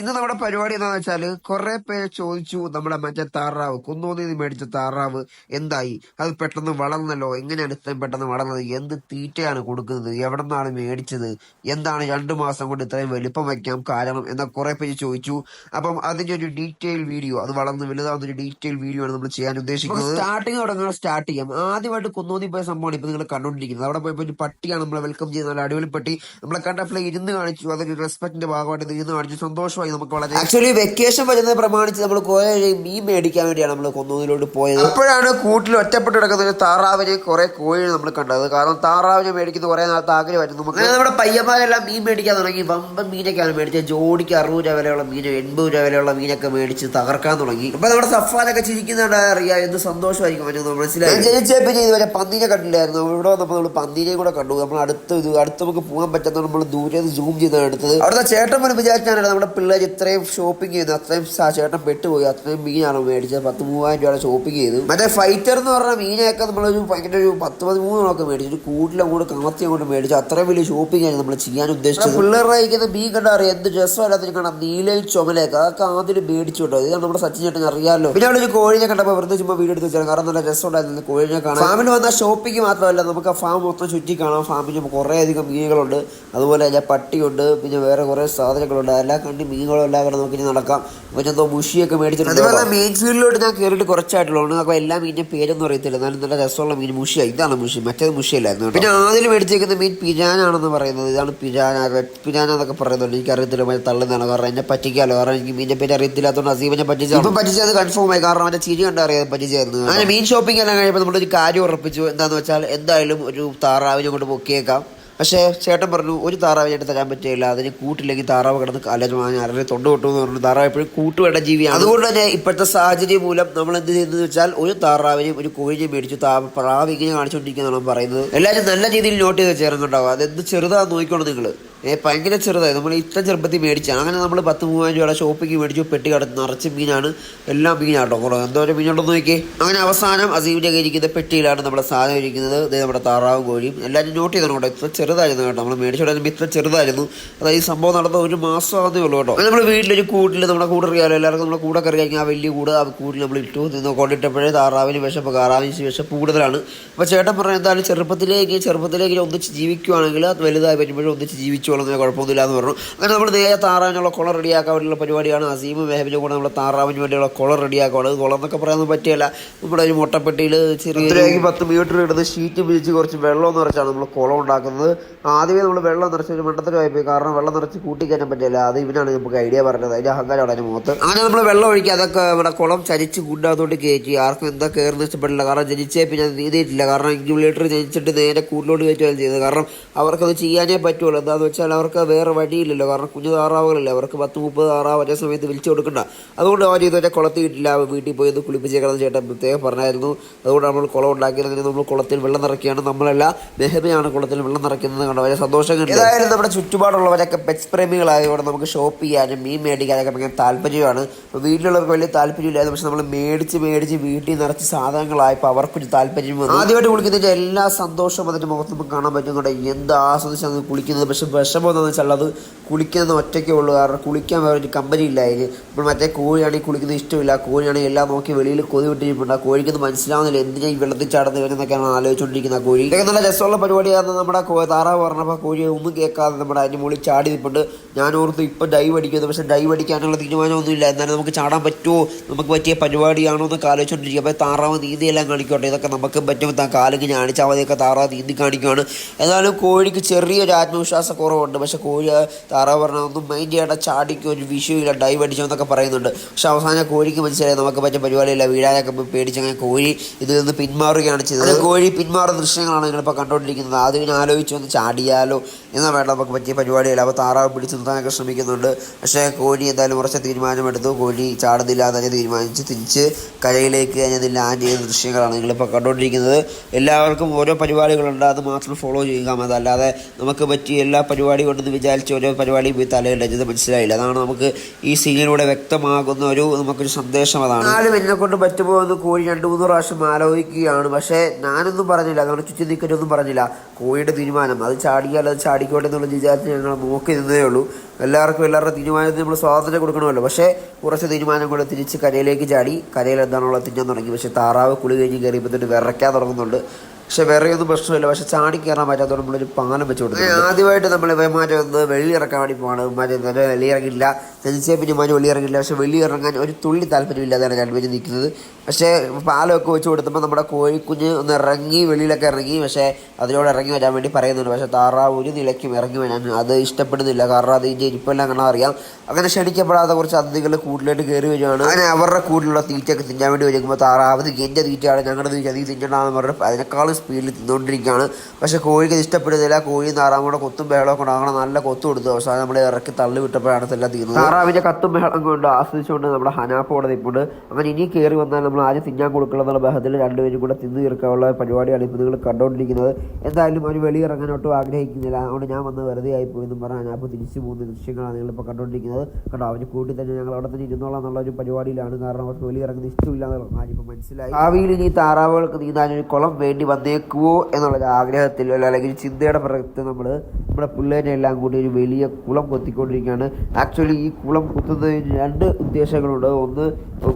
ഇന്ന് നമ്മുടെ പരിപാടി എന്താണെന്ന് വെച്ചാൽ കുറെ പേര് ചോദിച്ചു നമ്മുടെ മറ്റേ താറാവ് കുന്നോന്നി മേടിച്ച താറാവ് എന്തായി? അത് പെട്ടെന്ന് വളർന്നല്ലോ? എങ്ങനെയാണ് ഇത്രയും പെട്ടെന്ന് വളർന്നത്? എന്ത് തീറ്റയാണ് കൊടുക്കുന്നത്? എവിടെ നിന്നാണ് മേടിച്ചത്? എന്താണ് രണ്ടു മാസം കൊണ്ട് ഇത്രയും വലിപ്പം വയ്ക്കാം കാരണം എന്ന കുറെ പേര് ചോദിച്ചു. അപ്പം അതിന്റെ ഒരു ഡീറ്റെയിൽ വീഡിയോ അത് വളർന്ന് വലുതാവുന്ന ഒരു ഡീറ്റെയിൽ വീഡിയോ ആണ് നമ്മൾ ചെയ്യാൻ ഉദ്ദേശിക്കുന്നത്. സ്റ്റാർട്ടിങ് തുടങ്ങുന്ന സ്റ്റാർട്ട് ചെയ്യാം. ആദ്യമായിട്ട് കുന്നോന്നി പോയ സംഭവമാണ് ഇപ്പൊ നിങ്ങൾ കണ്ടുകൊണ്ടിരിക്കുന്നത് അവിടെ പോയപ്പോൾ ഒരു പട്ടിയാണ് നമ്മളെ വെൽക്കം ചെയ്യുന്നത്. നല്ല അടിപൊളി പട്ടി. നമ്മളെ കണ്ടപ്പോൾ ഇരുന്ന് കാണിച്ചു. അതൊരു റെസ്പെക്ടിന്റെ ഭാഗമായിട്ട് ഇരുന്ന് കാണിച്ചു. സന്തോഷമായി. നമുക്ക് വളരെ ആക്ച്വലി വെക്കേഷൻ വരുന്നത് പ്രമാണിച്ച് നമ്മൾ കുറെ മീൻ മേടിക്കാൻ വേണ്ടിയാണ് നമ്മൾ കൊന്നൂരിലോട്ട് പോയത്. അപ്പോഴാണ് കൂട്ടിൽ ഒറ്റപ്പെട്ട് കിടക്കുന്ന ഒരു താറാവിനെ കുറെ കോഴികൾ നമ്മൾ കണ്ടത്. കാരണം താറാവിനെ മേടിക്കുന്ന കുറെ നാളത്തെ ആഗ്രഹമായിരുന്നു നമുക്ക് നമ്മുടെ പയ്യന്മാരെല്ലാം മീൻ മേടിക്കാൻ തുടങ്ങി. വമ്പൻ മീനൊക്കെയാണ് മേടിച്ചത്. ജോഡിക്ക് അറുപത് രൂപ വിലയുള്ള മീൻ എൺപത് രൂപ വിലയുള്ള മീനൊക്കെ മേടിച്ച് തകർക്കാൻ തുടങ്ങി. അപ്പൊ നമ്മുടെ സഫാനൊക്കെ ചിരിക്കുന്നുണ്ട്. അറിയാം എന്ത് സന്തോഷമായിരിക്കും അവന് മനസ്സിലായി. ജനിച്ചപ്പോൾ ഇതുവരെ പന്നീനെ കണ്ടില്ലായിരുന്നു. ഇവിടെ വന്നപ്പോൾ നമ്മൾ പന്നീനെ കൂടെ കണ്ടു. നമ്മൾ അടുത്ത് ഇത് അടുത്ത് നമുക്ക് പോകാൻ പറ്റുന്ന നമ്മൾ ദൂരെ സൂം ചെയ്താണ് എടുത്തത്. അവിടുത്തെ ചേട്ടൻ വിചാരിച്ചാണ് നമ്മുടെ പിള്ളേർ ഇത്രയും ഷോപ്പിംഗ് ചെയ്തു അത്രയും ചേട്ടൻ പെട്ടുപോയി അത്രയും മീനാണ് മേടിച്ചത്. പത്ത് മൂവായിരം രൂപയുടെ ഷോപ്പിംഗ് ചെയ്തു. മറ്റേ ഫൈറ്റർ എന്ന് പറഞ്ഞ മീനൊക്കെ നമ്മളൊരു ഭയങ്കര ഒരു പത്ത് പതിമൂന്നൊക്കെ മേടിച്ചു. ഒരു കൂട്ടിലും കൂടെ കമത്തി അങ്ങോട്ട് മേടിച്ചു. അത്രയും വലിയ ഷോപ്പിംഗ് ആയിരുന്നു നമ്മൾ ചെയ്യാൻ ഉദ്ദേശിച്ചത്. പിള്ളേരുടെ കഴിക്കുന്ന മീൻ കണ്ടാ അറിയാം എന്ത് രസമല്ലാത്ത കാണാം. നീലയും ചുമലയൊക്കെ അതൊക്കെ ആദ്യം മേടിച്ചു കേട്ടോ. ഇതാണ് നമ്മുടെ സച്ചിൻ ചേട്ടൻ അറിയാമല്ലോ പിന്നെ അവിടെ ഒരു കോഴിനെ കണ്ടപ്പോൾ വെറുതെ ചുമ്മാ വീഡിയോ എടുത്ത് വെച്ചാൽ കാരണം നല്ല രസമുണ്ടായിരുന്നു കോഴിനെ കാണാൻ. ഫാമിൽ വന്ന ഷോപ്പിംഗ് മാത്രമല്ല നമുക്ക് ആ ഫാം മൊത്തം ചുറ്റി കാണാം. ഫാമിൽ കുറേ അധികം മീനുകളുണ്ട്. അതുപോലെ തന്നെ പട്ടിയുണ്ട്. പിന്നെ വേറെ കുറേ സാധനങ്ങളുണ്ട്. എല്ലാം കണ്ട് മീനുകളും എല്ലാം നമുക്ക് ഇനി നടക്കാം. എന്തോ മുഷിയൊക്കെ മേടിച്ചിട്ടുണ്ട് മെയിൻ ഫീൽഡിലോട്ട് ഞാൻ കയറിയിട്ട് കുറച്ചായിട്ടുള്ളൂ. അപ്പോൾ എല്ലാ മീനിന്റെ പേരൊന്നും അറിയത്തില്ല. എന്നാലും നല്ല രസമുള്ള മീൻ മുഷിയാണ് ഇതാണ് മുഷി. മറ്റേത് മുഷിയല്ലായിരുന്നു പിന്നെ ആദ്യം മേടിച്ചേക്കുന്ന മീൻ പിരാനാണെന്ന് പറയുന്നത്. ഇതാണ് പിരാന. റെഡ് പിരാന എന്നൊക്കെ പറയുന്നുണ്ട്. എനിക്ക് അറിയത്തില്ല. മറ്റേ തള്ളുന്നതാണ്. കാരണം എന്നെ പറ്റിക്കാലോ. കാരണം എനിക്ക് മീന്റെ പേര് അറിയത്തില്ലാത്തതുകൊണ്ട് അസീമിനെ പറ്റിച്ചു ഇപ്പം പറ്റിച്ചത് കൺഫേം ആയി. കാരണം അവന്റെ ചിരി കണ്ട് അറിയാൻ പറ്റിച്ചായിരുന്നു അങ്ങനെ മീൻ ഷോപ്പിംഗ് എല്ലാം കഴിയുമ്പോൾ നമ്മളൊരു കാര്യം ഉറപ്പിച്ചു. എന്താണെന്ന് വെച്ചാൽ എന്തായാലും ഒരു താറാവിനെ കൊണ്ട് പൊക്കിയേക്കാം. പക്ഷേ ചേട്ടൻ പറഞ്ഞു ഒരു താറാവ് ചേട്ടൻ തരാൻ പറ്റില്ല. അതിന് കൂട്ടില്ലെങ്കിൽ താറാവ് കിടന്ന് അലജമാൻ അരരെ തൊണ്ട് കൊട്ടു എന്ന് പറഞ്ഞു താറാവ് എപ്പോഴും കൂട്ടുവേണ്ട ജീവിയാണ്. അതുകൊണ്ട് തന്നെ ഇപ്പോഴത്തെ സാഹചര്യം മൂലം നമ്മൾ എന്ത് ചെയ്യുന്നത് വെച്ചാൽ ഒരു താറാവിനെയും ഒരു കോഴിനെയും മേടിച്ചു താ പ്രാവ് ഇങ്ങനെ കാണിച്ചുകൊണ്ടിരിക്കുന്നതാണ് പറയുന്നത്. എല്ലാവരും നല്ല രീതിയിൽ നോട്ട് ചെയ്ത് ചേരുന്നുണ്ടാവും അതെന്ത് ചെറുതാണെന്ന് നോക്കിക്കോണം നിങ്ങൾ. ഭയങ്കര ചെറുതായി നമ്മൾ ഇത്ര ചെറുപ്പത്തിൽ മേടിച്ചാണ് അങ്ങനെ നമ്മൾ പത്ത് മൂവായിരം രൂപയുടെ ഷോപ്പിക്ക് മേടിച്ചു. പെട്ടി കടന്ന് നിറച്ച് മീനാണ്. എല്ലാ മീനാട്ടോ. കുറേ എന്തോരം മീനുണ്ടെന്ന് നോക്കി അങ്ങനെ അവസാനം അസീമിന്റെ കയ്യിരിക്കുന്ന പെട്ടിയിലാണ് നമ്മുടെ സാധനം ഇരിക്കുന്നത്. ഇത് നമ്മുടെ താറാവും കോഴിയും. എല്ലാവരും നോട്ട് ചെയ്തോ കേട്ടോ. ഇത്ര ചെറുതായിരുന്നു കേട്ടോ. നമ്മൾ മേടിച്ചോടെ ഇത്ര ചെറുതായിരുന്നു. അതായത് ഈ സംഭവം നടന്ന ഒരു മാസം ആകുന്നേ ഉള്ളൂ കേട്ടോ. നമ്മൾ വീട്ടിലൊരു കൂട്ടിൽ നമ്മുടെ കൂടെ അറിയാലോ. എല്ലാവർക്കും നമ്മുടെ കൂടെ കറിയാക്കി ആ വലിയ കൂട് ആ കൂട്ടിൽ നമ്മൾ ഇട്ടു. നിന്ന് കൊണ്ടിട്ടപ്പോഴേ താറാവിന് വിശപ്പ് കാറാവിന് വിശപ്പ് കൂടുതലാണ്. അപ്പോൾ ചേട്ടൻ പറഞ്ഞ എന്തായാലും ചെറുപ്പത്തിലേക്ക് ചെറുപ്പത്തിലേക്ക് ഒന്നിച്ച് ജീവിക്കുവാണെങ്കിൽ അത് വലുതായി വരുമ്പോഴും ഒന്നിച്ച് ജീവിച്ചോളും കുഴപ്പമൊന്നുമില്ല എന്ന് പറഞ്ഞു. അങ്ങനെ നമ്മൾ നേരെ താറാവിനുള്ള കുളം റെഡിയാക്കാൻ വേണ്ടിയുള്ള പരിപാടിയാണ്. അസീമ് മെഹബിനും കൂടെ നമ്മൾ താറാവിന് വേണ്ടിയുള്ള കുളം റെഡിയാക്കുകയാണ് കുളം എന്നൊക്കെ പറയാനൊന്നും പറ്റിയല്ല. നമ്മുടെ ഒരു മുട്ടപ്പെട്ടിയിൽ ചെറിയ പത്ത് മീറ്റർ ഇടുന്ന ഷീറ്റ് പിരിച്ച് കുറച്ച് വെള്ളം നിറച്ചാണ് നമ്മൾ കുളം ഉണ്ടാക്കുന്നത്. ആദ്യമേ നമ്മൾ വെള്ളം നിറച്ച് ഒരു മണ്ടത്തിൽ പോയി കാരണം വെള്ളം നിറച്ച് കൂട്ടിക്കാനും പറ്റില്ല. അത് ഇവനാണ് നമുക്ക് ഐഡിയ പറഞ്ഞത്. അതിന്റെ അഹങ്കാരമാണ് അതിന് മുഖത്ത്. അങ്ങനെ നമ്മൾ വെള്ളം ഒഴിക്കുക അതൊക്കെ നമ്മുടെ കുളം ചരിച്ച് കൂടാത്തോട്ട് കയറ്റി. ആർക്കും എന്താ കയറുന്ന ഇഷ്ടപ്പെടില്ല. കാരണം ജനിച്ചേ പിന്നെ നീതിയിട്ടില്ല കാരണം ഇൻക്യുബിലേറ്റർ ജനിച്ചിട്ട് നേരെ കൂട്ടിലോട്ട് കയറ്റുകയാണ് ചെയ്തത് കാരണം അവർക്കത് ചെയ്യാനേ പറ്റുള്ളൂ. എന്താണെന്ന് വെച്ചാൽ അവർക്ക് വേറെ വഴിയില്ലല്ലോ. കാരണം കുഞ്ഞു താറാവുകളല്ലേ അവർക്ക് പത്ത് മുപ്പത് താറാവ് ഒരേ സമയത്ത് വിളിച്ചു കൊടുക്കണ്ട. അതുകൊണ്ട് അവർ ഇതുവരെ കുളത്തിൽ ഇട്ടില്ല വീട്ടിൽ പോയി ഒന്ന് കുളിപ്പിച്ചേക്കണം ചേട്ടൻ പ്രത്യേകം പറഞ്ഞായിരുന്നു. അതുകൊണ്ട് നമ്മൾ കുളം ഉണ്ടാക്കിയത് നമ്മൾ കുളത്തിൽ വെള്ളം നിറയ്ക്കുകയാണ്. നമ്മളല്ല മെഹബയാണ് കുളത്തിൽ വെള്ളം നിറയ്ക്കുന്നത് കണ്ട്? വളരെ സന്തോഷം ഏതായാലും നമ്മുടെ ചുറ്റുപാടുള്ളവരൊക്കെ പെറ്റ്സ് പ്രേമികളായതുകൊണ്ട് നമുക്ക് ഷോപ്പ് ചെയ്യാനും മീൻ മേടിക്കാനൊക്കെ ഭയങ്കര താല്പര്യമാണ്. വീട്ടിലുള്ളവർക്ക് വലിയ താല്പര്യമില്ലായിരുന്നു. പക്ഷെ നമ്മൾ മേടിച്ച് മേടിച്ച് വീട്ടിൽ നിറച്ച് സാധനങ്ങളായപ്പോൾ അവർക്കൊരു താല്പര്യം ആദ്യമായിട്ട് കുളിക്കുന്നതിന്റെ എല്ലാ സന്തോഷവും അതിന്റെ മുഖത്ത് നമുക്ക് കാണാൻ പറ്റുന്നുണ്ട് എന്ത് ആസ്വദിച്ചാണ് കുളിക്കുന്നത്? പക്ഷെ വിഷമം എന്താണെന്ന് വെച്ചാൽ അത് കുളിക്കുന്നത് ഒറ്റയ്ക്കേ ഉള്ളൂ. കാരണം കുളിക്കാൻ വേറെ ഒരു കമ്പനി ഇല്ല അതിന് ഇപ്പോൾ മറ്റേ കോഴിയാണെങ്കിൽ കുളിക്കുന്നത് ഇഷ്ടമില്ല. കോഴിയാണെങ്കിൽ എല്ലാം നോക്കി വെളിയിൽ കൊതി വിട്ടിരിപ്പുണ്ട്. ആ കോഴിക്കൊന്നും മനസ്സിലാവുന്നില്ല. എന്തിനാ ഈ വെള്ളത്തിൽ ചാടുന്നത് ഇവരെന്നൊക്കെയാണ് ആലോചിച്ചുകൊണ്ടിരിക്കുന്ന ആ കോഴി. ഇതൊക്കെ നല്ല രസമുള്ള പരിപാടിയാണ് നമ്മുടെ താറാവ് പറഞ്ഞപ്പോൾ കോഴി ഒന്നും കേൾക്കാതെ നമ്മുടെ അതിന്റെ മുകളിൽ ചാടി നിൽപ്പുണ്ട്. ഞാൻ ഓർത്ത് ഇപ്പം ഡൈവ് അടിക്കുന്നത് പക്ഷേ ഡൈവ് അടിക്കാനുള്ള തീരുമാനമൊന്നുമില്ല. എന്നാലും നമുക്ക് ചാടാൻ പറ്റുമോ? നമുക്ക് പറ്റിയ പരിപാടിയാണോ എന്നൊക്കെ ആലോചിച്ചുകൊണ്ടിരിക്കുക അപ്പോൾ താറാവ് നീന്തിയെല്ലാം കാണിക്കട്ടെ. ഇതൊക്കെ നമുക്ക് പറ്റും താ കാലിങ്ങനെ കാണിച്ചാൽ മതിയൊക്കെ താറാവ് നീന്തി കാണിക്കുവാണ്. എന്നാലും കോഴിക്ക് ചെറിയൊരു ആത്മവിശ്വാസ കുറവുണ്ട് പക്ഷെ കോഴി താറാവ് പറഞ്ഞാൽ ഒന്നും മൈൻഡ് ചെയ്യേണ്ട ചാടിക്ക് ഒരു വിഷയമില്ല ഡൈവ് അടിച്ചെന്നൊക്കെ പറയുന്നുണ്ട്. പക്ഷെ അവസാനം കോഴിക്ക് മനസ്സിലായി നമുക്ക് പറ്റിയ പരിപാടിയില്ല വീഴാനൊക്കെ പേടിച്ച് പേടിച്ചങ്ങനെ കോഴി ഇതിൽ നിന്ന് പിന്മാറുകയാണ് ചെയ്തത്. കോഴി പിന്മാറുന്ന ദൃശ്യങ്ങളാണ് നിങ്ങളിപ്പോൾ കണ്ടുകൊണ്ടിരിക്കുന്നത് ആദ്യം ആലോചിച്ച് ചാടിയാലോ എന്നാൽ വേണ്ട നമുക്ക് പറ്റിയ പരിപാടിയില്ല. അപ്പോൾ താറാവ് പിടിച്ച് നിർത്താനൊക്കെ ശ്രമിക്കുന്നുണ്ട്. പക്ഷേ കോഴി എന്തായാലും ഉറച്ച തീരുമാനമെടുത്തു. കോഴി ചാടുന്നില്ല തന്നെ തീരുമാനിച്ച് തിരിച്ച് കരയിലേക്ക് അതിന് ലാൻഡ് ചെയ്യുന്ന ദൃശ്യങ്ങളാണ് നിങ്ങളിപ്പോൾ കണ്ടുകൊണ്ടിരിക്കുന്നത്. എല്ലാവർക്കും ഓരോ പരിപാടികളുണ്ട്. അത് മാത്രം ഫോളോ ചെയ്യുക അതല്ലാതെ നമുക്ക് പറ്റിയ എല്ലാ പരിപാടി കൊണ്ടെന്ന് വിചാരിച്ച് ഓരോ പരിപാടി പോയി തലയില്ലത് മനസ്സിലായില്ല. അതാണ് നമുക്ക് ഈ സീനിലൂടെ വ്യക്തമാകുന്ന ഒരു നമുക്കൊരു സന്ദേശം അതാണ്. ആരും എന്നെ കൊണ്ട് പറ്റുമോ എന്ന് കോഴി രണ്ട് മൂന്ന് പ്രാവശ്യം ആലോചിക്കുകയാണ്. പക്ഷേ ഞാനൊന്നും പറഞ്ഞില്ല. അതുകൊണ്ട് ചുറ്റി നിൽക്കലൊന്നും പറഞ്ഞില്ല. കോഴിയുടെ തീരുമാനം. അത് ചാടിയാൽ അത് ചാടി ചാടിക്കോട്ടെ എന്നുള്ള വിചാരിച്ച് ഞങ്ങൾ നോക്കി നിന്നേ ഉള്ളൂ. എല്ലാവർക്കും എല്ലാവരുടെ തീരുമാനത്തിന് നമ്മൾ സ്വാതന്ത്ര്യം കൊടുക്കണമല്ലോ. പക്ഷേ കുറച്ച് തീരുമാനം കൂടെ തിരിച്ച് കരയിലേക്ക് ചാടി. കരയിൽ എന്താണുള്ള തിന്നാൻ തുടങ്ങി. പക്ഷേ താറാവ് കുളി കഴിഞ്ഞ് കയറിയപ്പോൾ തന്നെ വിറയ്ക്കാൻ തുടങ്ങുന്നുണ്ട്. പക്ഷെ വേറെ ഒന്നും പ്രശ്നമില്ല. പക്ഷെ ചാടി കയറാൻ പറ്റാത്തതുകൊണ്ട് നമ്മളൊരു പാനം വെച്ച് കൊടുത്തു ആദ്യമായിട്ട് നമ്മൾ ഇവന്മാരെ ഒന്ന് വെള്ളി ഇറക്കാൻ വേണ്ടി പോകണം ഇവന്മാരെ നല്ല ജനിച്ചേ പിന്നെ മനു വെള്ളി ഇറങ്ങില്ല പക്ഷെ ഇറങ്ങാൻ ഒരു തുള്ളി താല്പര്യമില്ലാതെയാണ് രണ്ടുപേരും നിൽക്കുന്നത്. പക്ഷേ പാലമൊക്കെ വെച്ച് കൊടുത്തപ്പോൾ നമ്മുടെ കോഴിക്കുഞ്ഞ് ഒന്ന് ഇറങ്ങി വെളിയിലൊക്കെ ഇറങ്ങി പക്ഷേ അതിനോട് ഇറങ്ങി വരാൻ വേണ്ടി പറയുന്നുണ്ട്. പക്ഷേ താറാവ് ഒരു നിലയ്ക്കും ഇറങ്ങി വരാൻ അത് ഇഷ്ടപ്പെടുന്നില്ല. കാരണം അത് ഇതിന്റെ ഇരിപ്പെല്ലാം കാണാൻ അറിയാം. അങ്ങനെ ക്ഷണിക്കപ്പെടാതെ കുറച്ച് അതിഥികൾ കൂടുതലായിട്ട് കയറി വരുവാണ് അങ്ങനെ അവരുടെ കൂടുതലുള്ള തീറ്റയൊക്കെ തിന്നാൻ വേണ്ടി വരുമ്പോൾ താറാവ് എന്റെ തീറ്റയാണ് ഞങ്ങളുടെ തീറ്റ നീ തിന്നണമെന്ന് പറഞ്ഞ് അതിനേക്കാളും സ്പീഡിൽ തിന്നുകൊണ്ടിരിക്കുകയാണ് പക്ഷേ കോഴിക്ക് അത് ഇഷ്ടപ്പെടുന്നില്ല. കോഴി താറാവും കൂടെ കൊത്തും ബേളൊക്കെ ഉണ്ടാകണം നല്ല കൊത്തു കൊടുത്തു. അവസാനം നമ്മൾ ഇറക്കി തള്ളി വിട്ടപ്പോഴാണ് ഇതെല്ലാം തീർന്നത്. താറാവിന്റെ കത്തും ബഹളം കൊണ്ട് ആസ്വദിച്ചുകൊണ്ട് നമ്മുടെ ഹനാപ്പോടെ നിൽപ്പുണ്ട്. അവൻ ഇനി കയറി വന്നാൽ നമ്മൾ ആദ്യം തിന്നാൻ കൊടുക്കണം എന്നുള്ള ബഹത്തിൽ രണ്ടുപേരും കൂടെ തിന്നു തീർക്കാനുള്ള പരിപാടിയാണ് ഇപ്പോൾ നിങ്ങൾ കണ്ടുകൊണ്ടിരിക്കുന്നത് എന്തായാലും അവർ വെളിയിറങ്ങാൻ ഒട്ടും ആഗ്രഹിക്കുന്നില്ല. അതുകൊണ്ട് ഞാൻ വന്ന് വെറുതെ ആയിപ്പോയി എന്നും പറഞ്ഞാൽ ഹനാപ്പ് തിരിച്ചു പോകുന്ന ദൃശ്യങ്ങളാണ് നിങ്ങളിപ്പോൾ കണ്ടുകൊണ്ടിരിക്കുന്നത് കണ്ടോ അവന് കൂട്ടി തന്നെ ഞങ്ങൾ അവിടെ തന്നെ ഇരുന്നോളാം എന്നുള്ള ഒരു പരിപാടിയിലാണ്. കാരണം അവർക്ക് വെളിയിറങ്ങുന്ന ഇഷ്ടമില്ല എന്നുള്ള കാര്യമിപ്പോൾ മനസ്സിലായി. ഭാവിയിൽ ഇനി താറാവുകൾക്ക് നീന്താൻ ഒരു കുളം വേണ്ടി വന്നേക്കുവോ എന്നുള്ള ഒരു ആഗ്രഹത്തിൽ അല്ലെങ്കിൽ ചിന്തയുടെ പുറത്ത് നമ്മൾ നമ്മുടെ പിള്ളേരെ എല്ലാം കൂടി ഒരു വലിയ കുളം കൊത്തിക്കൊണ്ടിരിക്കുകയാണ്. ആക്ച്വലി ഈ കുളം കുത്തുന്നതിന് രണ്ട് ഉദ്ദേശങ്ങളുണ്ട്. ഒന്ന്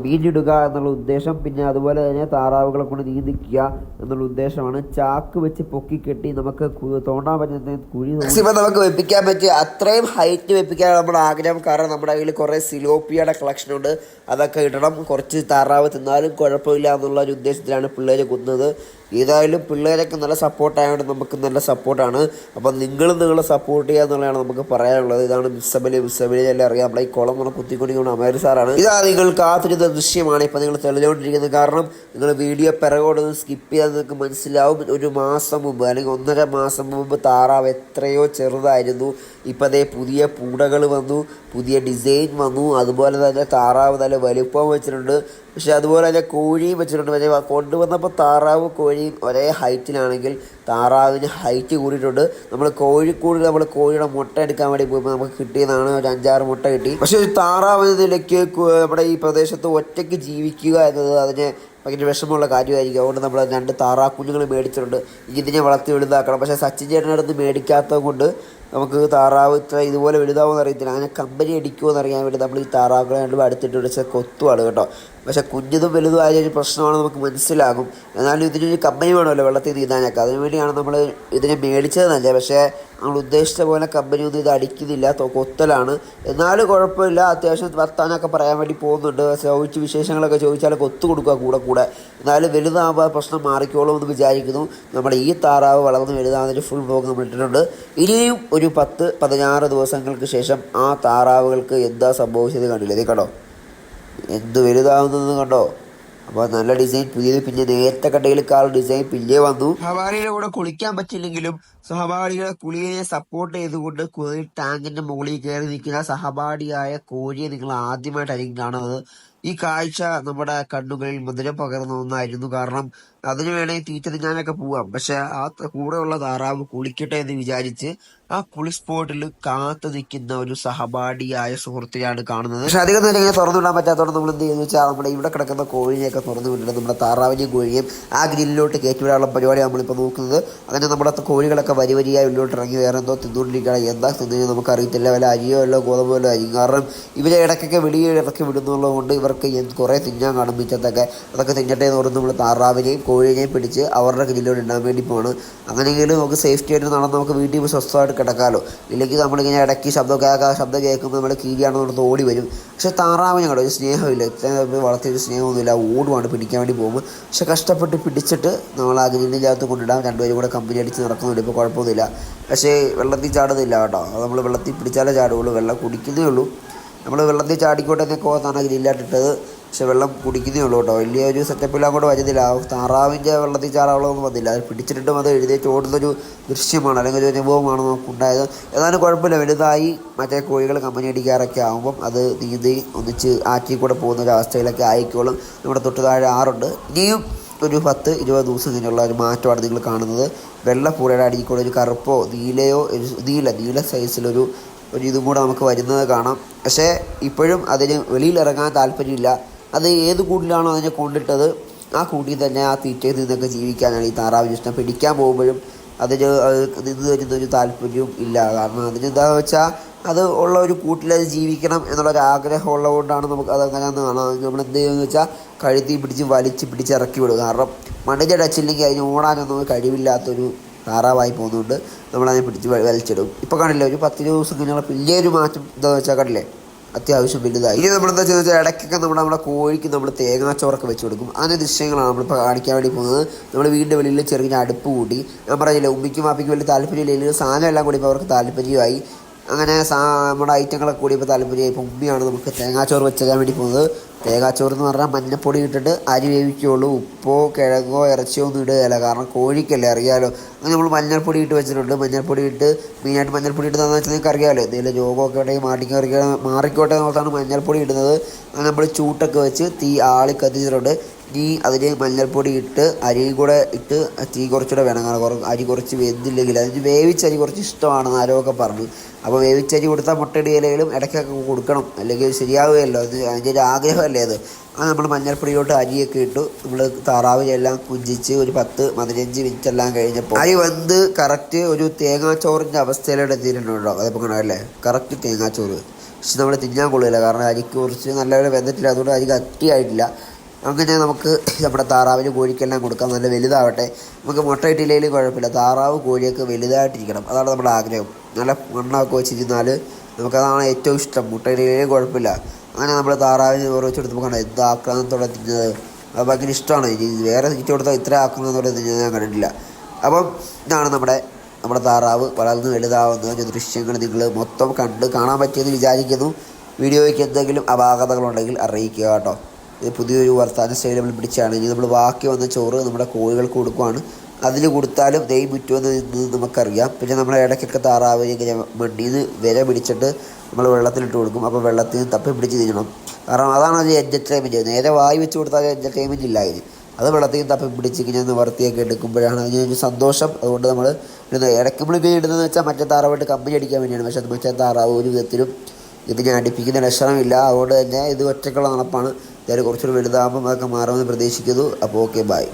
മീനിടുക എന്നുള്ള ഉദ്ദേശം പിന്നെ അതുപോലെ തന്നെ താറാവുകളെ കൊണ്ട് നീന്തിക്കുക എന്നുള്ള ഉദ്ദേശമാണ്. ചാക്ക് വെച്ച് പൊക്കി കെട്ടി നമുക്ക് തോണ്ടാൻ പറ്റുന്ന കുഴി മാക്സിമം നമുക്ക് വെപ്പിക്കാൻ പറ്റിയ അത്രയും ഹൈറ്റ് വെപ്പിക്കാൻ നമ്മുടെ ആഗ്രഹം. കാരണം നമ്മുടെ കയ്യിൽ കുറേ സിലോപ്പിയുടെ കളക്ഷൻ ഉണ്ട്. അതൊക്കെ ഇടണം. കുറച്ച് താറാവ് തിന്നാലും കുഴപ്പമില്ല എന്നുള്ള ഒരു ഉദ്ദേശത്തിലാണ് പിള്ളേർ കുന്നത്. ഏതായാലും പിള്ളേരൊക്കെ നല്ല സപ്പോർട്ടായതുകൊണ്ട് നമുക്ക് നല്ല സപ്പോർട്ടാണ്. അപ്പം നിങ്ങളും നിങ്ങളെ സപ്പോർട്ട് ചെയ്യുക എന്നുള്ളതാണ് നമുക്ക് പറയാനുള്ളത്. ഇതാണ് മിസ്സബലി മിസ്സബലി എല്ലാം അറിയാം. നമ്മളെ ഈ കുളം നമ്മൾ കുത്തിക്കൊണ്ടിരിക്കുന്ന അമേർ സാറാണ്. ഇതാ നിങ്ങൾ കാത്തിരുന്ന ദൃശ്യമാണ്. ഇപ്പം നിങ്ങൾ തെളിഞ്ഞുകൊണ്ടിരിക്കുന്നത്. കാരണം നിങ്ങൾ വീഡിയോ പിറകോട് സ്കിപ്പ് ചെയ്താൽ നിങ്ങൾക്ക് മനസ്സിലാവും. ഒരു മാസം മുമ്പ് അല്ലെങ്കിൽ ഒന്നര മാസം മുമ്പ് താറാവ് എത്രയോ ചെറുതായിരുന്നു. ഇപ്പം അതേ പുതിയ പൂടകൾ വന്നു പുതിയ ഡിസൈൻ വന്നു. അതുപോലെ തന്നെ താറാവ് നല്ല വലുപ്പം വെച്ചിട്ടുണ്ട്. പക്ഷെ അതുപോലെ തന്നെ കോഴിയും വെച്ചിട്ടുണ്ട്. പക്ഷേ കൊണ്ടുവന്നപ്പോൾ താറാവ് കോഴിയും ഒരേ ഹൈറ്റിലാണെങ്കിൽ താറാവിന് ഹൈറ്റ് കൂടിയിട്ടുണ്ട്. നമ്മൾ കോഴിക്കൂടി നമ്മൾ കോഴിയുടെ മുട്ട എടുക്കാൻ വേണ്ടി പോയപ്പോൾ നമുക്ക് കിട്ടിയതാണ് ഒരു അഞ്ചാറ് മുട്ട കിട്ടി. പക്ഷേ ഒരു താറാവ് എന്ന നിലയ്ക്ക് നമ്മുടെ ഈ പ്രദേശത്ത് ഒറ്റയ്ക്ക് ജീവിക്കുക എന്നത് അതിനെ ഭയങ്കര വിഷമമുള്ള കാര്യമായിരിക്കും. അതുകൊണ്ട് നമ്മൾ രണ്ട് താറാ കുഞ്ഞുങ്ങൾ മേടിച്ചിട്ടുണ്ട് ഇതിനെ വളർത്തി വലുതാക്കണം. പക്ഷേ സച്ചിൻ ചേട്ടന്റെ അടുത്ത് മേടിക്കാത്തത് കൊണ്ട് നമുക്ക് താറാവ് ഇത്ര ഇതുപോലെ വലുതാവുമെന്ന് അറിയത്തില്ല. അങ്ങനെ കമ്പനി അടിക്കുമോ എന്ന് അറിയാൻ വേണ്ടി നമ്മൾ ഈ താറാവുകളെ രണ്ടും അടുത്തിട്ട് വിളിച്ച കൊത്തുവാണ് കേട്ടോ. പക്ഷേ കുഞ്ഞതും വലുതും ആയ ഒരു പ്രശ്നമാണ് നമുക്ക് മനസ്സിലാകും. എന്നാലും ഇതിനൊരു കമ്പനി വേണമല്ലോ വെള്ളത്തിൽ നീന്താനൊക്കെ. അതിനു വേണ്ടിയാണ് നമ്മൾ ഇതിനെ മേടിച്ചത് തന്നെ പക്ഷേ നമ്മൾ ഉദ്ദേശിച്ച പോലെ കമ്പനി ഒന്നും ഇത് അടിക്കുന്നില്ല. കൊത്തലാണ്. എന്നാലും കുഴപ്പമില്ല. അത്യാവശ്യം വർത്താനൊക്കെ പറയാൻ വേണ്ടി പോകുന്നുണ്ട്. ചോദിച്ച് വിശേഷങ്ങളൊക്കെ ചോദിച്ചാൽ കൊത്തു കൊടുക്കുക കൂടെ കൂടെ. എന്നാലും വലുതാകുമ്പോൾ പ്രശ്നം മാറിക്കോളും എന്ന് വിചാരിക്കുന്നു. നമ്മുടെ ഈ താറാവ് വളർന്ന് വലുതാകുന്നതിന് ഫുൾ ബ്ലോഗ് നമ്മൾ ഇട്ടിട്ടുണ്ട്. ഇനിയും ഒരു പത്ത് പതിനാറ് ദിവസങ്ങൾക്ക് ശേഷം ആ താറാവുകൾക്ക് എന്താ സംഭവിച്ചത് കണ്ടില്ലേ? കണ്ടോ? എന്ത് വലുതാവുന്നത് കണ്ടോ? അപ്പോൾ നല്ല ഡിസൈൻ പുതിയത് പിന്നെ നേരത്തെ കണ്ടതിലേക്കാൾ ഡിസൈൻ പിന്നെ വന്നു. സഹപാഠിയുടെ കൂടെ കുളിക്കാൻ പറ്റില്ലെങ്കിലും സഹപാഠികളെ കുളിയെ സപ്പോർട്ട് ചെയ്തുകൊണ്ട് കുറി ടാങ്കിന്റെ മുകളിൽ കയറി നിൽക്കുന്ന സഹപാഠിയായ കോഴിയെ നിങ്ങൾ ആദ്യമായിട്ടായിരിക്കും കാണുന്നത്. ഈ കാഴ്ച നമ്മുടെ കണ്ണുകളിൽ മധുരം പകർന്ന ഒന്നായിരുന്നു. കാരണം അതിന് വേണമെങ്കിൽ ടീച്ചർ ഞാനൊക്കെ പോവാം. പക്ഷെ ആ കൂടെ കൂടെയുള്ള താറാവ് കുളിക്കട്ടെ എന്ന് വിചാരിച്ച് ആ കുളി സ്പോട്ടിൽ കാത്തു നിൽക്കുന്ന ഒരു സഹപാഠിയായ സുഹൃത്തിനെയാണ് കാണുന്നത്. പക്ഷെ അധികം നേരം ഇങ്ങനെ തുറന്നു വിടാൻ പറ്റാത്തതുകൊണ്ട് നമ്മൾ എന്ത് ചെയ്യുന്നു വെച്ചാൽ നമ്മുടെ ഇവിടെ കിടക്കുന്ന കോഴിനെയൊക്കെ തുറന്നു വിട്ടിട്ട് നമ്മുടെ താറാവിനെയും കോഴിയും ആ ഗ്രില്ലിലോട്ട് കയറ്റി വിടാനുള്ള പരിപാടി നമ്മളിപ്പോൾ നോക്കുന്നത്. അങ്ങനെ നമ്മുടെ കോഴികളൊക്കെ വരി വരിയായി ഉള്ളിലോട്ട് ഇറങ്ങി വേറെ എന്തോ തിന്നുകൊണ്ടിരിക്കുകയാണ്. എന്താ തിന്നു നമുക്കറിയത്തില്ല. വല്ല അരിയോ അല്ലോ ഗോതമ്പോ അല്ലോ അരിയും കാരണം ഇവരെ ഇടയ്ക്കൊക്കെ വെളിയിൽ ഇറക്കി വിടുന്നുള്ളത് കൊണ്ട് ഇവർക്ക് കുറേ തിന്നാൻ കാണും മിച്ചത്തൊക്കെ. അതൊക്കെ തിന്നട്ടെ എന്ന് പറഞ്ഞ് നമ്മൾ താറാവിനെയും കോഴിനെയും പിടിച്ച് അവരുടെ ഗ്രില്ലോട്ട് ഇടാൻ വേണ്ടി പോകണം അങ്ങനെയെങ്കിലും നമുക്ക് സേഫ്റ്റി ആയിട്ട് നടന്ന് നമുക്ക് വീട്ടിൽ പോയി സ്വസ്ഥമായിട്ട് കിടക്കാമല്ലോ ഇല്ലെങ്കിൽ നമ്മളിങ്ങനെ ഇടയ്ക്ക് ശബ്ദം കേൾക്കാം ശബ്ദം കേൾക്കുമ്പോൾ നമ്മൾ കീരിയാണെന്ന് ഓടി വരും. പക്ഷേ താറാവിനെ കണ്ടോ ഒരു സ്നേഹമില്ല. വളർത്തിയൊരു സ്നേഹമൊന്നുമില്ല. ഓടുവാണ് പിടിക്കാൻ വേണ്ടി പോകുമ്പോൾ പക്ഷെ കഷ്ടപ്പെട്ട് പിടിച്ചിട്ട് നമ്മൾ ആ ഗ്രില്ലിനകത്ത് കൊണ്ടിടാം രണ്ടുപേരും കൂടെ കമ്പനി അടിച്ച് നടക്കുന്നുണ്ട്. ഇപ്പോൾ കുഴപ്പമൊന്നുമില്ല. പക്ഷേ വെള്ളത്തിൽ ചാടുന്നില്ല കേട്ടോ. നമ്മൾ വെള്ളത്തിൽ പിടിച്ചാലേ ചാടുകയുള്ളൂ. വെള്ളം കുടിക്കുന്നേ ഉള്ളൂ. നമ്മൾ വെള്ളത്തിൽ ചാടിക്കോട്ടെ എന്നൊക്കെ ഓർത്താണ് ഗ്രില്ലായിട്ടിട്ടത് പക്ഷെ വെള്ളം കുടിക്കുന്നേ ഉള്ളൂ കേട്ടോ. വലിയൊരു സെറ്റപ്പിൽ അങ്ങോട്ട് വരുന്നില്ല ആ താറാവിന്റെ വെള്ളത്തിൽ ചാടാവളമൊന്നും വന്നില്ല അത് പിടിച്ചിട്ടും അത് എഴുതി ഓടുന്നൊരു ദൃശ്യമാണ് അല്ലെങ്കിൽ ഒരു അനുഭവമാണ് നമുക്കുണ്ടായത്. ഏതായാലും കുഴപ്പമില്ല. വലുതായി മറ്റേ കോഴികൾ കമ്പനി അടിക്കാറൊക്കെ ആകുമ്പം അത് നീന്തി ഒന്നിച്ച് ആറ്റി കൂടെ പോകുന്ന ഒരു അവസ്ഥയിലൊക്കെ ആയിക്കോളും. നമ്മുടെ തൊട്ട് താഴെ ആറുണ്ട്. ഇനിയും ഒരു പത്ത് ഇരുപത് ദിവസം കഴിഞ്ഞുള്ള ഒരു മാറ്റമാണ് നിങ്ങൾ കാണുന്നത്. വെള്ളപ്പൂരയുടെ അടിയിൽ കൂടെ ഒരു കറുപ്പോ നീലയോ ഒരു നീല നീല സൈസിലൊരു ഒരു ഇതും കൂടെ നമുക്ക് വരുന്നത് കാണാം. പക്ഷേ ഇപ്പോഴും അതിന് വെളിയിലിറങ്ങാൻ താല്പര്യമില്ല. അത് ഏത് കൂട്ടിലാണോ അതിനെ കൊണ്ടിട്ടത് ആ കൂട്ടിൽ തന്നെ ആ തീറ്റയിൽ നിന്നൊക്കെ ജീവിക്കാനാണ് ഈ താറാവിന് ഇഷ്ടം പിടിക്കാൻ പോകുമ്പോഴും അതിന് അത് നിന്ന് ഒരു താല്പര്യവും ഇല്ല. കാരണം അതിന് എന്താണെന്ന് വെച്ചാൽ അത് ഉള്ള ഒരു കൂട്ടിൽ അത് ജീവിക്കണം എന്നുള്ളൊരു ആഗ്രഹം ഉള്ളതുകൊണ്ടാണ് നമുക്ക് അത് അങ്ങനെയെന്ന് കാണാം. നമ്മൾ എന്ത് വെച്ചാൽ കഴുത്തി പിടിച്ച് വലിച്ച് പിടിച്ച് ഇറക്കി വിടും. കാരണം മണ്ണിന്റെ ടച്ചില്ലെങ്കിൽ അതിന് ഓടാനൊന്നും കഴിവില്ലാത്തൊരു താറാവായി പോകുന്നതുകൊണ്ട് നമ്മളതിനെ പിടിച്ച് വലിച്ചിടും. ഇപ്പോൾ കണ്ടില്ലേ ഒരു പത്ത് ദിവസം കഴിഞ്ഞുള്ള വലിയൊരു മാറ്റം എന്താണെന്ന് വെച്ചാൽ കണ്ടില്ലേ? അത്യാവശ്യം വലുതായി. ഇനി നമ്മൾ എന്താ ചെയ്യുന്നത് ഇടയ്ക്കൊക്കെ നമ്മൾ നമ്മുടെ കോഴിക്ക് നമ്മൾ തേങ്ങാച്ചോറൊക്കെ വെച്ച് കൊടുക്കും. അങ്ങനെ ദൃശ്യങ്ങളാണ് നമ്മളിപ്പോൾ കാണിക്കാൻ വേണ്ടി പോകുന്നത്. നമ്മൾ വീടിന്റെ വെളിയിൽ ചെറിയ അടുപ്പ് കൂട്ടി. ഞാൻ പറഞ്ഞില്ല ഉമ്മിക്കും വാപ്പിക്കും വലിയ താല്പര്യമില്ല. സാധനം എല്ലാം കൂടി ഇപ്പോൾ അവർക്ക് താല്പര്യമായി. അങ്ങനെ നമ്മുടെ ഐറ്റങ്ങളൊക്കെ കൂടി ഇപ്പോൾ താല്പര്യമായി ഇപ്പോൾ ഉമ്മിയാണ് നമുക്ക് തേങ്ങാച്ചോറ് വെച്ചേക്കാൻ വേണ്ടി പോകുന്നത്. തേങ്ങാച്ചോറ് എന്ന് പറഞ്ഞാൽ മഞ്ഞപ്പൊടി ഇട്ടിട്ട് അരി വേവിക്കുകയുള്ളൂ ഉപ്പോ കിഴങ്ങോ ഇറച്ചിയോ ഒന്നും ഇടുകയില്ല. കാരണം കോഴിക്കല്ലേ അറിയാലോ. അങ്ങനെ നമ്മൾ മഞ്ഞൾപ്പൊടി ഇട്ട് വെച്ചിട്ടുണ്ട്. മഞ്ഞൾപ്പൊടി ഇട്ട് മെയിനായിട്ട് മഞ്ഞൾപ്പൊടി ഇടുന്നതെന്ന് വെച്ചാൽ നിങ്ങൾക്ക് അറിയാമല്ലോ എന്തെങ്കിലും രോഗമൊക്കെ ഉണ്ടെങ്കിൽ മാറ്റിക്കറിയ മാറിക്കോട്ടെ എന്നോർത്താണ് മഞ്ഞൾപ്പൊടി ഇടുന്നത്. അങ്ങനെ നമ്മൾ ചൂട്ടൊക്കെ വെച്ച് തീ ആളി കത്തിച്ചിട്ടുണ്ട് ഇനി അതിൽ മഞ്ഞൾപ്പൊടി ഇട്ട് അരി കൂടെ ഇട്ട് തീ കുറച്ചുകൂടെ വേണം. കാരണം അരി കുറച്ച് വെന്തില്ലെങ്കിൽ അതിന് വേവിച്ച അരി കുറച്ച് ഇഷ്ടമാണെന്ന് ആരോക്കെ പറഞ്ഞു. അപ്പോൾ വേവിച്ച അരി കൊടുത്താൽ മുട്ടയിടയിലും ഇടയ്ക്കൊക്കെ കൊടുക്കണം. അല്ലെങ്കിൽ ശരിയാവുകയല്ലോ. അത് അതിന്റെ ഒരു ആഗ്രഹമല്ലേ അത്. അത് നമ്മൾ മഞ്ഞൾപ്പൊടിയിലോട്ട് അരിയൊക്കെ ഇട്ടു. നമ്മൾ താറാവിലെല്ലാം കുഞ്ചിച്ച് ഒരു പത്ത് പതിനഞ്ച് മിനിറ്റ് എല്ലാം കഴിഞ്ഞപ്പോൾ അരി വന്ന് കറക്റ്റ് ഒരു തേങ്ങാച്ചോറിന്റെ അവസ്ഥയിലോട്ട് എത്തിയിട്ടുണ്ടോ അതിപ്പോൾ കാണാമല്ലേ കറക്റ്റ് തേങ്ങാച്ചോറ് പക്ഷെ നമ്മൾ തിന്നാൻ കൊള്ളില്ല. കാരണം അരിക്ക് കുറച്ച് നല്ലപോലെ വെന്തിട്ടില്ല. അതുകൊണ്ട് അരി കട്ടിയായിട്ടില്ല. അങ്ങനെ നമുക്ക് നമ്മുടെ താറാവിന് കോഴിക്കെല്ലാം കൊടുക്കാം നല്ല വലുതാവട്ടെ. നമുക്ക് മുട്ട ഇട്ടില്ലെങ്കിലും കുഴപ്പമില്ല. താറാവ് കോഴിയൊക്കെ വലുതായിട്ടിരിക്കണം. അതാണ് നമ്മുടെ ആഗ്രഹം. നല്ല മണ്ണൊക്കെ വെച്ചിരുന്നാൽ നമുക്കതാണ് ഏറ്റവും ഇഷ്ടം. മുട്ട ഇട്ടില്ലെങ്കിലും കുഴപ്പമില്ല. അങ്ങനെ നമ്മൾ താറാവിന് ഓരോ വെച്ച് കണ്ടത് കണ്ടോ എന്ത് ആക്രാന്തത്തോടെ തിന്നത് അത് ഭയങ്കര ഇഷ്ടമാണ്. വേറെ തീറ്റ കൊടുത്താൽ ഇത്ര ആക്രാന്തത്തോടെ തിന്നത് ഞാൻ കണ്ടിട്ടില്ല. അപ്പം ഇതാണ് നമ്മുടെ നമ്മുടെ താറാവ് വളർന്ന് വലുതാവുന്ന ദൃശ്യങ്ങൾ നിങ്ങൾ മൊത്തം കണ്ട് കാണാൻ പറ്റിയെന്ന് വിചാരിക്കുന്നു. വീഡിയോയ്ക്ക് എന്തെങ്കിലും അപാകതകളുണ്ടെങ്കിൽ അറിയിക്കുക കേട്ടോ. പുതിയൊരു വർത്താന നമ്മൾ പിടിച്ചാണ്. ഇനി നമ്മൾ ബാക്കി വന്ന ചോറ് നമ്മുടെ കോഴികൾക്ക് കൊടുക്കുവാണ്. അതിൽ കൊടുത്താലും നെയ് മുറ്റുമെന്ന് നമുക്കറിയാം. പിന്നെ നമ്മൾ ഇടയ്ക്കൊക്കെ താറാവ് ഇങ്ങനെ മണ്ണിൽ നിന്ന് വില പിടിച്ചിട്ട് നമ്മൾ വെള്ളത്തിലിട്ട് കൊടുക്കും. അപ്പോൾ വെള്ളത്തിൽ നിന്ന് തപ്പി പിടിച്ച് തിന്നണം. കാരണം അതാണ് ഒരു എന്റർടൈൻമെന്റ് നേരെ വായി വെച്ച് കൊടുത്താൽ എന്റർടൈൻമെന്റ് ഇല്ല അതിന്. അത് വെള്ളത്തിൽ തപ്പി പിടിച്ച് ഇങ്ങനെ ഒന്ന് വറുത്തിയൊക്കെ എടുക്കുമ്പോഴാണ് അതിനൊരു സന്തോഷം. അതുകൊണ്ട് നമ്മൾ ഇടുന്നത് ഇടയ്ക്ക് നമ്മൾ ഇടുന്നതെന്ന് വെച്ചാൽ മറ്റേ താറാവായിട്ട് കമ്പനി അടിക്കാൻ വേണ്ടിയാണ്. പക്ഷേ അത് മറ്റേ താറാവ് ഒരു വിധത്തിലും ഇതിനെ അടുപ്പിക്കുന്ന ലക്ഷണമില്ല. അതുകൊണ്ട് തന്നെ ഇത് ഒറ്റക്കുള്ള നടപ്പാണ്. എന്തായാലും കുറച്ചുകൂടി വലുതാകുമ്പം അതൊക്കെ മാറുമെന്ന് പ്രതീക്ഷിക്കുന്നു. അപ്പോൾ ഓക്കെ ബൈ